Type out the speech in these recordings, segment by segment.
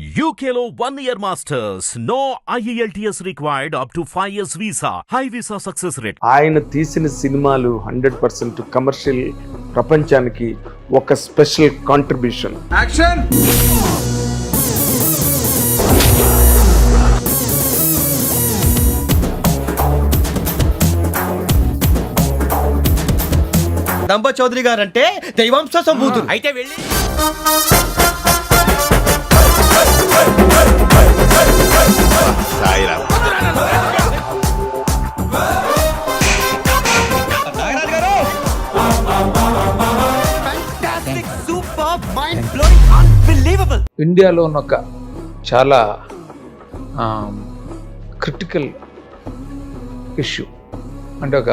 One year masters. No E IELTS required up to 5 years visa. High visa success rate. ఆయన తీసిన సినిమాలు hundred percent commercial ప్రపంచానికి ఒక special contribution action దంబ చౌదరి గారు అంటే దైవాంశ సంభూతుడు అయితే వెళ్ళి సూపర్ మైండ్ బ్లోయింగ్ అన్బిలీవబుల్ ఇండియాలో ఉన్న ఒక చాలా క్రిటికల్ ఇష్యూ అంటే ఒక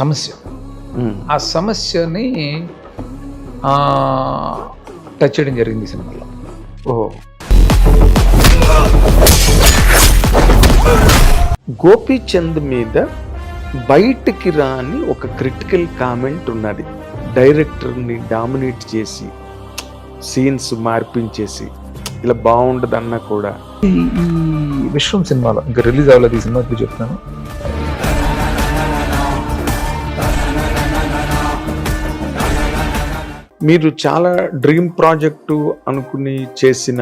సమస్య. ఆ సమస్యని టచ్ చేయడం జరిగింది సినిమాలో. ఓ గోపీచంద్ మీద బయటికి రాని ఒక క్రిటికల్ కామెంట్ ఉన్నది. డైరెక్టర్ని డామినేట్ చేసి సీన్స్ మార్పించేసి ఇలా బాగుండదన్నా కూడా. ఈ ఈ విశ్వం సినిమాలో ఇంకా రిలీజ్ అవ్వలేదు ఈ సినిమా ఇప్పుడు చెప్తాను మీరు చాలా డ్రీమ్ ప్రాజెక్టు అనుకుని చేసిన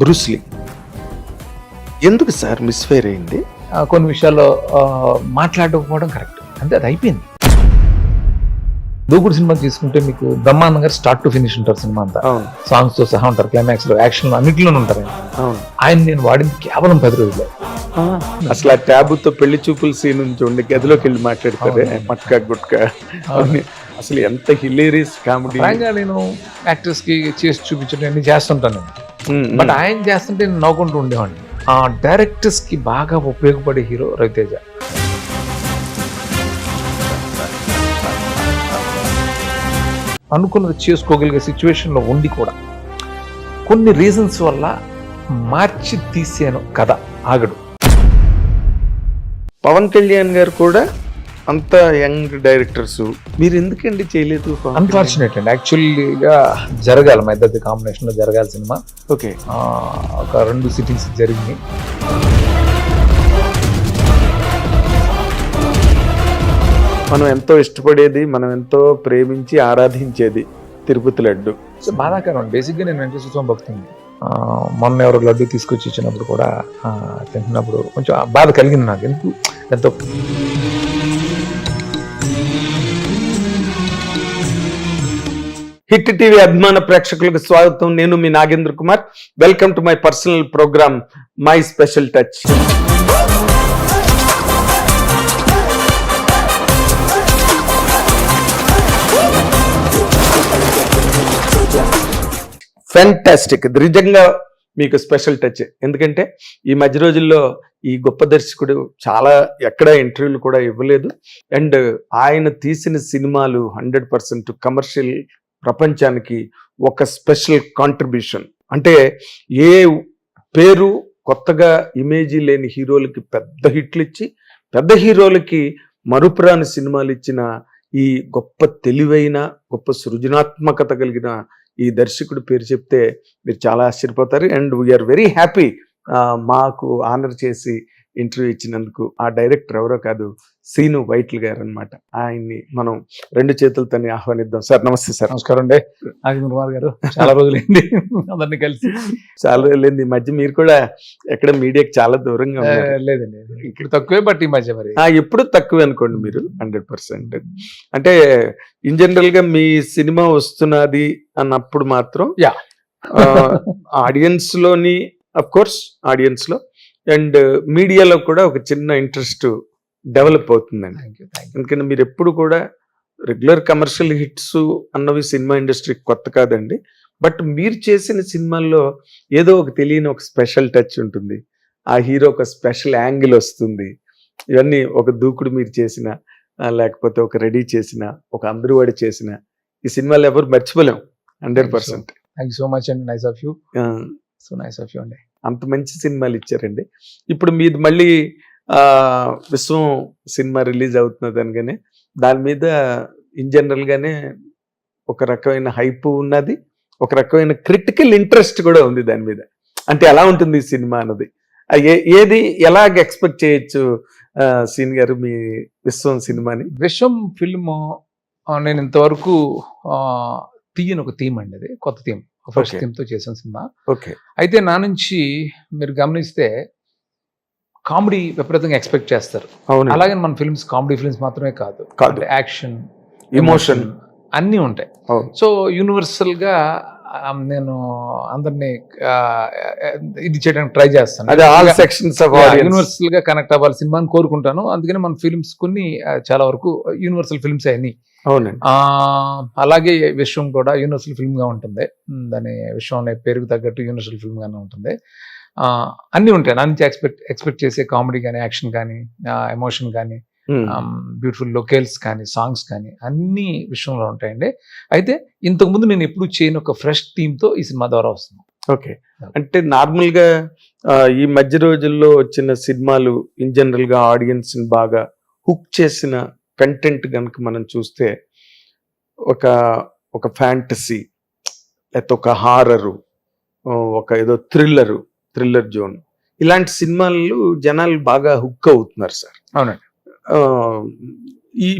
బ్రూస్లీ ఎందుకు సార్ మిస్ఫైర్ అయింది? ఆ, కొన్ని విషయాల్లో మాట్లాడకపోవడం కరెక్ట్ అంతే అది అయిపోయింది. దూకుడు సినిమా తీసుకుంటే మీకు బ్రహ్మాండంగా స్టార్ట్ టు ఫినిష్ ఉంటారు సినిమా అంతా. సాంగ్స్తో సహా ఉంటారు క్లైమాక్స్లో యాక్షన్ అన్నింటిలోనూ ఉంటారు. ఆయన. నేను వాడింది కేవలం పది రోజులే. అసలు ఆ ట్యాబుతో పెళ్ళి చూపుల సీన్ నుంచి ఉండి గదిలోకి వెళ్ళి మాట్లాడతారే. మట్కా గుట్కా. అసలు ఎంత హిలేరియస్ కామెడీ నేను యాక్టర్స్కి చేసి చూపించడం అన్ని చేస్తుంటాను బట్ ఆయన చేస్తుంటే నేను నవ్వుకుంటూ ఉండేవాడిని. ఆ డైరెక్టర్స్కి బాగా ఉపయోగపడే హీరో రవితేజ. అనుకున్నది చేసుకోగలిగే సిచ్యువేషన్లో ఉండి కూడా కొన్ని రీజన్స్ వల్ల మార్చి తీసాను కథ ఆగడు. పవన్ కళ్యాణ్ గారు కూడా అంత యంగ్ డైరెక్టర్స్. మీరు ఎందుకండి చేయలేదు? అన్ఫార్చునేట్ అండి. యాక్చువల్లీగా జరగాలి. మా ఇద్దరి కాంబినేషన్లో జరగాలి సినిమా. ఓకే. ఒక రెండు సిట్టింగ్స్ జరిగింది మనం ఎంతో ఇష్టపడేది మనం ఎంతో ప్రేమించి ఆరాధించేది తిరుపతి లడ్డు. సో బాధాకరం బేసిక్గా నేను వెంకటేశ్వర స్వామి భక్తుని మొన్న ఎవరు లడ్డు తీసుకొచ్చి ఇచ్చినప్పుడు కూడా తింటున్నప్పుడు కొంచెం బాధ కలిగింది నాకు. ఎందుకు? ఎంతో హిట్ టీవీ అభిమాన ప్రేక్షకులకు స్వాగతం. నేను మీ Nagendra Kumar. Welcome to my personal program my special touch. Fantastic ఇది నిజంగా మీకు స్పెషల్ టచ్. ఎందుకంటే ఈ మధ్య రోజుల్లో ఈ గొప్ప దర్శకుడు చాలా ఎక్కడ ఇంటర్వ్యూలు కూడా ఇవ్వలేదు. అండ్ ఆయన తీసిన సినిమాలు హండ్రెడ్ పర్సెంట్ కమర్షియల్ ప్రపంచానికి ఒక స్పెషల్ కాంట్రిబ్యూషన్. అంటే ఏ పేరు కొత్తగా ఇమేజీ లేని హీరోలకి పెద్ద హిట్లు ఇచ్చి పెద్ద హీరోలకి మరుపురాని సినిమాలు ఇచ్చిన ఈ గొప్ప తెలివైన గొప్ప సృజనాత్మకత కలిగిన ఈ దర్శకుడు పేరు చెప్తే మీరు చాలా ఆశ్చర్యపోతారు. And we are very happy మాకు ఆనర్ చేసి ఇంటర్వ్యూ ఇచ్చినందుకు ఆ డైరెక్టర్ ఎవరో కాదు సీను వైట్ల్ గారు అనమాట ఆయన్ని మనం రెండు చేతులతో ఆహ్వానిద్దాం. సార్ నమస్తే సార్. నమస్కారం అండి. కుమార్ గారు చాలా రోజులైంది అందరినీ కలిసి. చాలా రోజులైంది. ఈ మధ్య మీరు కూడా ఎక్కడ మీడియాకి చాలా దూరంగా లేదండి ఇప్పుడు తక్కువే బట్ ఈ మధ్య మరి. ఆ, ఎప్పుడు తక్కువ అనుకోండి మీరు హండ్రెడ్ పర్సెంట్. అంటే ఇన్ జనరల్గా మీ సినిమా వస్తున్నది అన్నప్పుడు మాత్రం Yeah. ఆడియన్స్లోని అఫ్ కోర్స్ ఆడియన్స్లో అండ్ మీడియాలో కూడా ఒక చిన్న ఇంట్రెస్ట్ డెవలప్ అవుతుందండి. ఎందుకంటే మీరు ఎప్పుడు కూడా రెగ్యులర్ కమర్షియల్ హిట్స్ అన్నవి సినిమా ఇండస్ట్రీకి కొత్త కాదండి. బట్ మీరు చేసిన సినిమాల్లో ఏదో ఒక తెలియని ఒక స్పెషల్ టచ్ ఉంటుంది. ఆ హీరో ఒక స్పెషల్ యాంగిల్ వస్తుంది. ఇవన్నీ ఒక దూకుడు మీరు చేసిన లేకపోతే ఒక రెడీ చేసిన ఒక అందరి వాడి చేసిన ఈ సినిమాలు ఎవరు మర్చిపోలేం. Hundred percent. Thank you so much అండి. Nice of you so nice of you అండి. అంత మంచి సినిమాలు ఇచ్చారండి. ఇప్పుడు మీది మళ్ళీ విశ్వం సినిమా రిలీజ్ అవుతున్నది అనగానే దాని మీద ఇన్ జనరల్గానే ఒక రకమైన హైప్ ఉన్నది ఒక రకమైన క్రిటికల్ ఇంట్రెస్ట్ కూడా ఉంది దాని మీద. అంటే ఎలా ఉంటుంది ఈ సినిమా అన్నది. ఏది ఎలాగ ఎక్స్పెక్ట్ చేయొచ్చు సీనియర్ సీన్ గారు మీ విశ్వం సినిమాని? విశ్వం ఫిల్మ్ నేను ఇంతవరకు తీయని ఒక థీమ్ అండి అది కొత్త థీమ్. First Okay. థీమ్తో చేసిన సినిమా. ఓకే. అయితే నా నుంచి మీరు గమనిస్తే కామెడీ విపరీతంగా ఎక్స్పెక్ట్ చేస్తారు. అలాగే మన ఫిల్మ్స్ కామెడీ ఫిల్మ్స్ మాత్రమే కాదు. కాదు. యాక్షన్ ఎమోషన్ అన్నీ ఉంటాయి. సో యూనివర్సల్గా ఆ, నేను అందరినీ ఇది చేయడానికి ట్రై చేస్తాను. యూనివర్సల్గా కనెక్ట్ అవ్వాలి సినిమాని కోరుకుంటాను. అందుకని మన ఫిల్మ్స్ కొన్ని చాలా వరకు యూనివర్సల్ ఫిల్మ్స్ ఆ, అలాగే విశ్వం కూడా యూనివర్సల్ ఫిల్మ్గా ఉంటుంది దాని విశ్వం అనే పేరుకు తగ్గట్టు యూనివర్సల్ ఫిల్మ్ గానే ఉంటుంది. ఆ, అన్నీ ఉంటాయి. నా నుంచి ఎక్స్పెక్ట్ ఎక్స్పెక్ట్ చేసే కామెడీ కానీ యాక్షన్ కానీ ఎమోషన్ కానీ. బ్యూటిఫుల్ లొకేల్స్ కానీ సాంగ్స్ కానీ అన్ని విషయంలో ఉంటాయండి. అయితే ఇంతకు ముందు నేను ఎప్పుడు చేయని ఒక ఫ్రెష్ థీమ్తో ఈ సినిమా ద్వారా వస్తుంది ఓకే. అంటే నార్మల్గా ఆ, ఈ మధ్య రోజుల్లో వచ్చిన సినిమాలు ఇన్ జనరల్గా ఆడియన్స్ని బాగా హుక్ చేసిన కంటెంట్ కనుక మనం చూస్తే ఒక ఒక ఫ్యాంటసీ లేకపోతే ఒక హారరు ఒక ఏదో థ్రిల్లరు థ్రిల్లర్ జోన్. ఇలాంటి సినిమాలు జనాలు బాగా హుక్ అవుతున్నారు సార్. అవునండి.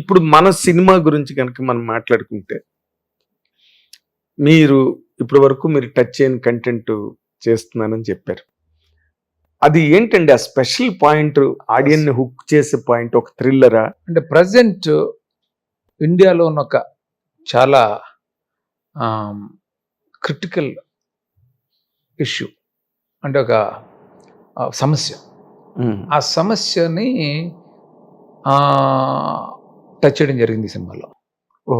ఇప్పుడు మన సినిమా గురించి కనుక మనం మాట్లాడుకుంటే మీరు ఇప్పటి వరకు మీరు టచ్ చేయని కంటెంట్ చేస్తున్నానని చెప్పారు. అది ఏంటండి ఆ స్పెషల్ పాయింట్? ఆడియన్ని హుక్ చేసే పాయింట్ ఒక థ్రిల్లరా? అంటే ప్రజెంట్ ఇండియాలో ఉన్న ఒక చాలా క్రిటికల్ ఇష్యూ అంటే ఒక సమస్య. ఆ సమస్యని టచ్ చేయడం జరిగింది ఈ సినిమాలో. ఓ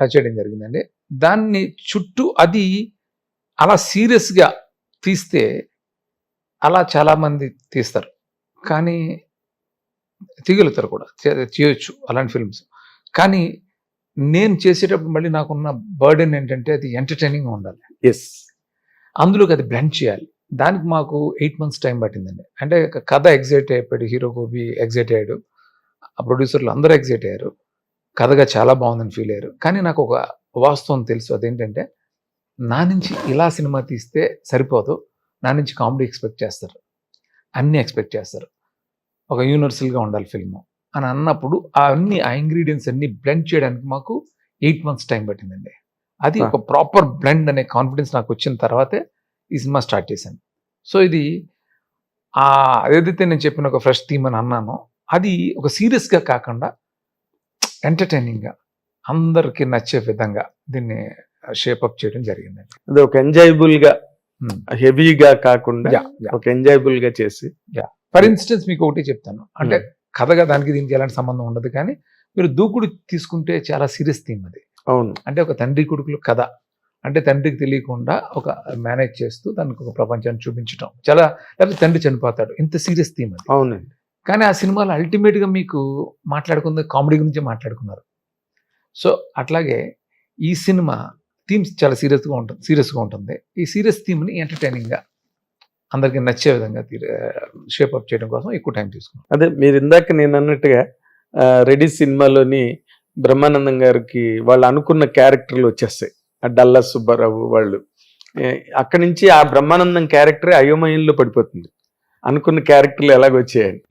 టచ్ చేయడం జరిగిందండి. దాన్ని చుట్టూ అది అలా సీరియస్గా తీస్తే అలా చాలామంది తీస్తారు. కానీ తీయగలుగుతారు కూడా. చేయొచ్చు అలాంటి ఫిల్మ్స్. కానీ నేను చేసేటప్పుడు మళ్ళీ నాకున్న బర్డెన్ ఏంటంటే అది ఎంటర్టైనింగ్ ఉండాలి. ఎస్ అందులోకి అది బ్లెండ్ చేయాలి. దానికి మాకు ఎయిట్ మంత్స్ టైం పట్టిందండి. అంటే కథ ఎగ్జైట్ అయిపోయాడు హీరో గోబి ఎగ్జైట్ అయ్యాడు ఆ ప్రొడ్యూసర్లు అందరూ ఎగ్జైట్ అయ్యారు. కథగా చాలా బాగుందని ఫీల్ అయ్యారు. కానీ నాకు ఒక వాస్తవం తెలుసు. అదేంటంటే నా నుంచి ఇలా సినిమా తీస్తే సరిపోదు. నా నుంచి కామెడీ ఎక్స్పెక్ట్ చేస్తారు. అన్నీ ఎక్స్పెక్ట్ చేస్తారు. ఒక యూనివర్సల్గా ఉండాలి ఫిల్మ్ అని అన్నప్పుడు ఆ అన్ని ఆ ఇంగ్రీడియంట్స్ అన్ని బ్లెండ్ చేయడానికి మాకు ఎయిట్ మంత్స్ టైం పట్టిందండి. అది ఒక ప్రాపర్ బ్లెండ్ అనే కాన్ఫిడెన్స్ నాకు వచ్చిన తర్వాతే ఈ సినిమా స్టార్ట్ చేశాను. సో ఇది ఆ ఏదైతే నేను చెప్పిన ఒక ఫ్రెష్ థీమ్ అని అన్నానో అది ఒక సీరియస్గా కాకుండా ఎంటర్టైనింగ్గా అందరికి నచ్చే విధంగా దీన్ని షేపప్ చేయడం జరిగిందండి. అది ఒక ఎంజాయబుల్గా Hmm. హెవీగా కాకుండా యా యా ఒక ఎంజాయబుల్గా చేసి ఫర్ ఇన్స్టెన్స్ మీకు ఒకటి చెప్తాను. అంటే కథగా దానికి దీనికి ఎలాంటి సంబంధం ఉండదు కానీ మీరు దూకుడు తీసుకుంటే చాలా సీరియస్ థీమ్ అది. అవును. అంటే ఒక తండ్రి కొడుకులు కథ. అంటే తండ్రికి తెలియకుండా ఒక మేనేజ్ చేస్తూ దానికి ఒక ప్రపంచాన్ని చూపించడం చాలా లేకపోతే తండ్రి చనిపోతాడు. ఇంత సీరియస్ థీమ్ అది. అవునండి. కానీ ఆ సినిమాలో అల్టిమేట్గా మీకు మాట్లాడుకుంది కామెడీ గురించి మాట్లాడుకున్నారు. సో అట్లాగే ఈ సినిమా థీమ్స్ చాలా సీరియస్గా ఉంటుంది సీరియస్గా ఉంటుంది. ఈ సీరియస్ థీమ్ని ఎంటర్టైనింగ్గా అందరికీ నచ్చే విధంగా షేప్ అప్ చేయడం కోసం ఎక్కువ టైం తీసుకున్నాం అదే మీరు ఇందాక నేను అన్నట్టుగా రెడీ సినిమాలోని బ్రహ్మానందం గారికి వాళ్ళు అనుకున్న క్యారెక్టర్లు వచ్చేస్తాయి. ఆ డల్లా సుబ్బారావు వాళ్ళు. అక్కడి నుంచి ఆ బ్రహ్మానందం క్యారెక్టరే అయోమయంలో పడిపోతుంది. అనుకున్న క్యారెక్టర్లు ఎలాగొచ్చాయండి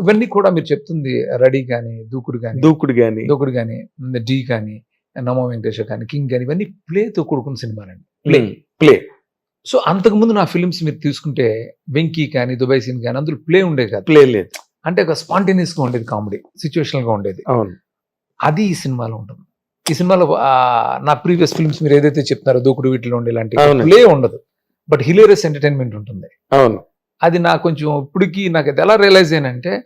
ఇవన్నీ కూడా మీరు చెప్తుంది రెడీ కానీ దూకుడు కానీ దూకుడు గాని. దూకుడు కానీ డి కానీ నమో వెంకటేశ్వర కానీ కింగ్ కానీ ఇవన్నీ ప్లేతో కూడుకున్న సినిమాలండి. ప్లే. ప్లే. సో అంతకుముందు నా ఫిల్మ్స్ మీరు తీసుకుంటే వెంకీ కానీ దుబాయ్ సీన్ కానీ అందులో ప్లే ఉండేది కాదు. ప్లే లేదు. అంటే ఒక spontaneous గా ఉండేది కామెడీ సిచ్యువేషనల్గా ఉండేది. అవును. అది ఈ సినిమాలో ఉంటుంది. ఈ సినిమాలో నా ప్రీవియస్ ఫిల్మ్స్ మీరు ఏదైతే చెప్తారో దూకుడు వీటిలో ఉండే ఇలాంటి. ప్లే ఉండదు. బట్ హిలేరియస్ ఎంటర్టైన్మెంట్ ఉంటుంది. అవును. అది నాకు కొంచెం ఇప్పటికీ నాకు అది ఎలా రియలైజ్ అయ్యానంటే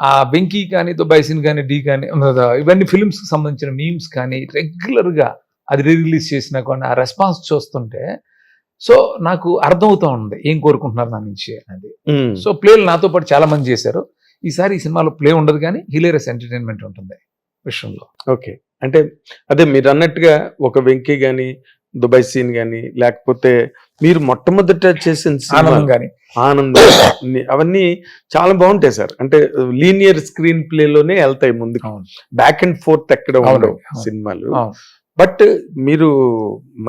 ఆ వెంకీ కానీ దుబాయ్ సీన్ కానీ డి కానీ ఇవన్నీ ఫిల్మ్స్కి సంబంధించిన మీమ్స్ కానీ రెగ్యులర్గా అది రిలీజ్ చేసినా కానీ ఆ రెస్పాన్స్ చూస్తుంటే సో నాకు అర్థమవుతా ఉంది ఏం కోరుకుంటున్నారు నా నుంచి అనేది. ఉమ్. సో ప్లేలు నాతో పాటు చాలా మంది చేశారు. ఈసారి ఈ సినిమాలో ప్లే ఉండదు కానీ హిలేరియస్ ఎంటర్టైన్మెంట్ ఉంటుంది విషయంలో. ఓకే. అంటే అదే మీరు అన్నట్టుగా ఒక వెంకీ గాని దుబాయ్ సీన్ గాని లేకపోతే మీరు మొట్టమొదట చేసిన సినిమా ఆనందం. కానీ ఆనందం అవన్నీ చాలా బాగుంటాయి సార్. అంటే లీనియర్ స్క్రీన్ ప్లే లోనే వెళ్తాయి ముందుకు. బ్యాక్ అండ్ ఫోర్త్ ఎక్కడ ఉండవు. సినిమాలు. బట్ మీరు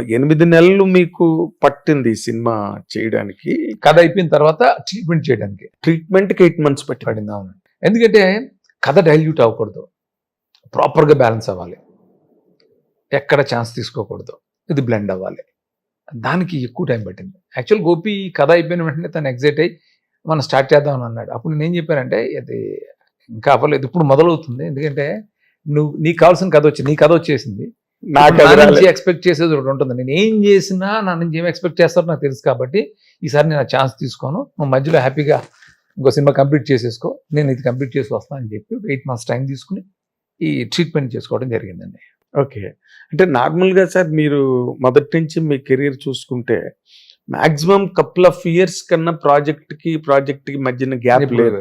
ఎనిమిది నెలలు మీకు పట్టింది ఈ సినిమా చేయడానికి. కథ అయిపోయిన తర్వాత ట్రీట్మెంట్ చేయడానికి. ట్రీట్మెంట్కి ఎయిట్ మంత్స్ పట్టింది. పడింది అవును. ఎందుకంటే కథ డైల్యూట్ అవ్వకూడదు. ప్రాపర్గా బ్యాలెన్స్ అవ్వాలి. ఎక్కడ ఛాన్స్ తీసుకోకూడదు. ఇది బ్లెండ్ అవ్వాలి. దానికి ఎక్కువ టైం పట్టింది. యాక్చువల్ గోపి కథ అయిపోయిన వెంటనే తను ఎగ్జైట్ అయ్యి మనం స్టార్ట్ చేద్దామని అన్నాడు. అప్పుడు నేను ఏం చెప్పానంటే ఇది ఇంకా అవ్వలేదు. ఇప్పుడు మొదలవుతుంది. ఎందుకంటే నువ్వు నీకు కావాల్సిన కథ వచ్చింది నీ కథ వచ్చేసింది. నాకు అది. ఎక్స్పెక్ట్ చేసేది ఒకటి ఉంటుంది. నేను ఏం చేసినా నా నుంచి ఏం ఎక్స్పెక్ట్ చేస్తారో నాకు తెలుసు కాబట్టి ఈసారి నేను ఛాన్స్ తీసుకోను. నువ్వు మధ్యలో హ్యాపీగా ఇంకో సినిమా కంప్లీట్ చేసేసుకో. నేను ఇది కంప్లీట్ చేసి వస్తాను అని చెప్పి ఎయిట్ మంత్స్ టైం తీసుకుని ఈ ట్రీట్మెంట్ చేసుకోవడం జరిగిందండి. ఓకే. అంటే నార్మల్గా సార్ మీరు మొదటి నుంచి మీ కెరీర్ చూసుకుంటే మాక్సిమం కపుల్ ఆఫ్ ఇయర్స్ కన్నా ప్రాజెక్ట్కి ప్రాజెక్ట్కి మధ్యన గ్యాప్ లేదు.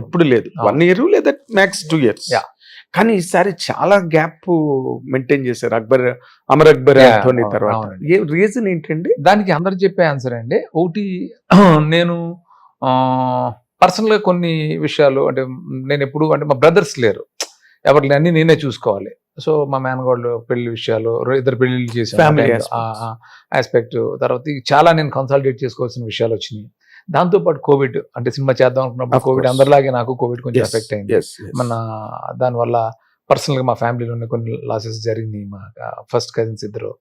ఎప్పుడు లేదు. వన్ ఇయర్ లేదా మ్యాక్స్ టూ ఇయర్స్. కానీ ఈసారి చాలా గ్యాప్ మెయింటైన్ చేశారు అక్బర్ అమర్ అక్బర్ తర్వాత. ఏ రీజన్ ఏంటండి? దానికి అందరు చెప్పే ఆన్సర్ అండి. ఒకటి నేను పర్సనల్గా కొన్ని విషయాలు అంటే నేను ఎప్పుడు అంటే మా బ్రదర్స్ లేరు. ఎవరిని అన్ని నేనే చూసుకోవాలి. సో మా మేనగోళ్ళు పెళ్ళి విషయాలు ఇద్దరు పెళ్ళిళ్ళు చేసాను ఆస్పెక్ట్ తర్వాత చాలా నేను కన్సల్టేట్ చేసుకోవాల్సిన విషయాలు వచ్చినాయి. దాంతో పాటు కోవిడ్ అంటే సినిమా చేద్దాం అనుకున్నప్పుడు కోవిడ్. అందరిలాగే నాకు కోవిడ్ కొంచెం ఎఫెక్ట్ అయింది. మన దానివల్ల పర్సనల్గా మా ఫ్యామిలీలోనే కొన్ని లాసెస్ జరిగినాయి. మా ఫస్ట్ కజిన్స్ ఇద్దరు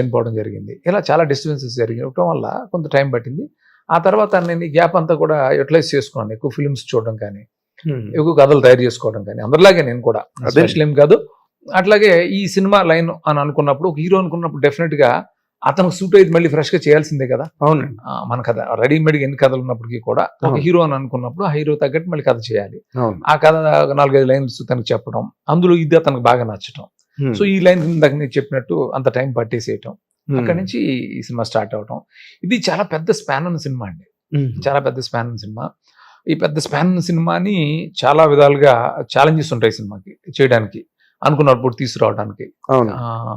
చనిపోవడం జరిగింది. ఇలా చాలా డిస్టర్బెన్సెస్ జరిగడం వల్ల కొంత టైం పట్టింది. ఆ తర్వాత నేను ఈ గ్యాప్ అంతా కూడా యూటిలైజ్ చేసుకున్నాను. ఎక్కువ ఫిల్మ్స్ చూడడం కానీ Hmm. ఎక్కువ కథలు తయారు చేసుకోవడం కానీ అందరిలాగే నేను కూడా. అదే. స్పెషల్ ఏం కాదు. అట్లాగే ఈ సినిమా లైన్ అని అనుకున్నప్పుడు ఒక హీరో అనుకున్నప్పుడు డెఫినెట్గా అతనికి సూట్ అయితే మళ్ళీ ఫ్రెష్గా చేయాల్సిందే కదా. అవునండి. మన కథ రెడీమేడ్ ఎన్ని కథలు ఉన్నప్పటికీ కూడా ఒక. హీరో అని అనుకున్నప్పుడు ఆ హీరో తగ్గట్టు మళ్ళీ కథ చేయాలి. ఆ కథ నాలుగైదు లైన్స్ తనకు చెప్పడం అందులో ఇది అతనికి బాగా నచ్చటం. సో ఈ లైన్ ఇందాక నేను చెప్పినట్టు అంత టైం పట్టేసేయటం. అక్కడి నుంచి ఈ సినిమా స్టార్ట్ అవటం. ఇది చాలా పెద్ద స్పాన్ ఉన్న సినిమా అండి. చాలా పెద్ద స్పాన్ ఉన్న సినిమా. ఈ పెద్ద స్పాన్ సినిమాని చాలా విధాలుగా ఛాలెంజెస్ ఉంటాయి సినిమాకి చేయడానికి. అనుకున్నప్పుడు తీసుకురావడానికి.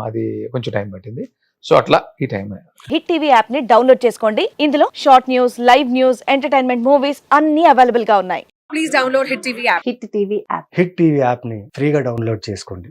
అది కొంచెం టైం పట్టింది. సో అట్లా ఈ టైం. హిట్ టీవీ యాప్ని డౌన్లోడ్ చేసుకోండి. ఇందులో short news live news entertainment movies అన్ని అవైలబుల్గా ఉన్నాయి. Please download Hit TV app. Hit TV app hit TV యాప్ని ఫ్రీగా డౌన్లోడ్ చేసుకోండి.